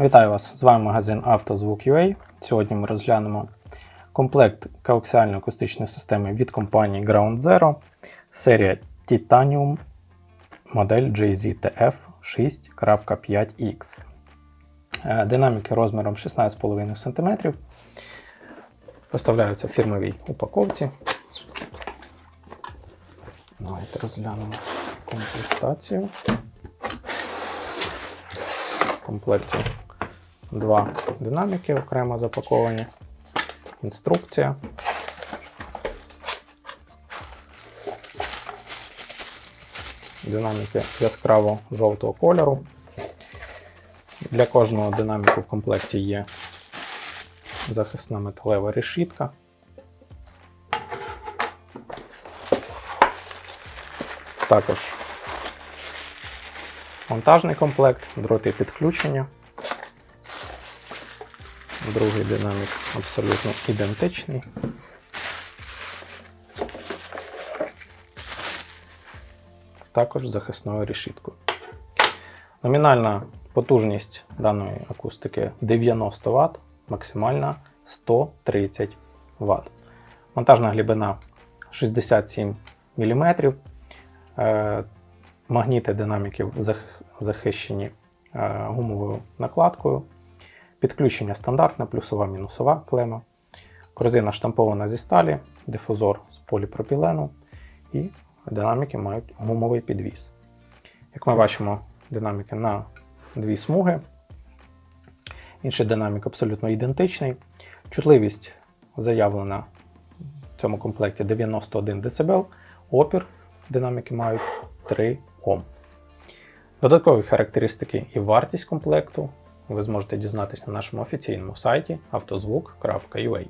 Вітаю вас! З вами магазин «Автозвук.UA». Сьогодні ми розглянемо комплект коаксіально-акустичної системи від компанії Ground Zero, серія Titanium, модель JZTF 6.5X. Е, Динаміки розміром 16,5 см. Поставляються в фірмовій упаковці. Давайте розглянемо комплектацію. В комплекті два динаміки окремо запаковані, інструкція. Динаміки яскраво жовтого кольору. Для кожного динаміку в комплекті є захисна металева решітка. Також монтажний комплект, дроти підключення. Другий динамік абсолютно ідентичний. Також захисною решіткою. Номінальна потужність даної акустики 90 Вт, максимальна 130 Вт. Монтажна глибина 67 мм. Е, Магніти динаміків захищені е, гумовою накладкою. Підключення стандартне, плюсова мінусова клема. Корзина штампована зі сталі, дифузор з поліпропілену і динаміки мають гумовий підвіс. Як ми бачимо, динаміки на дві смуги. Інший динамік абсолютно ідентичний. Чутливість заявлена в цьому комплекті 91 дБ. Опір динаміки мають 3 Ом. Додаткові характеристики і вартість комплекту ви зможете дізнатися на нашому офіційному сайті автозвук.ua.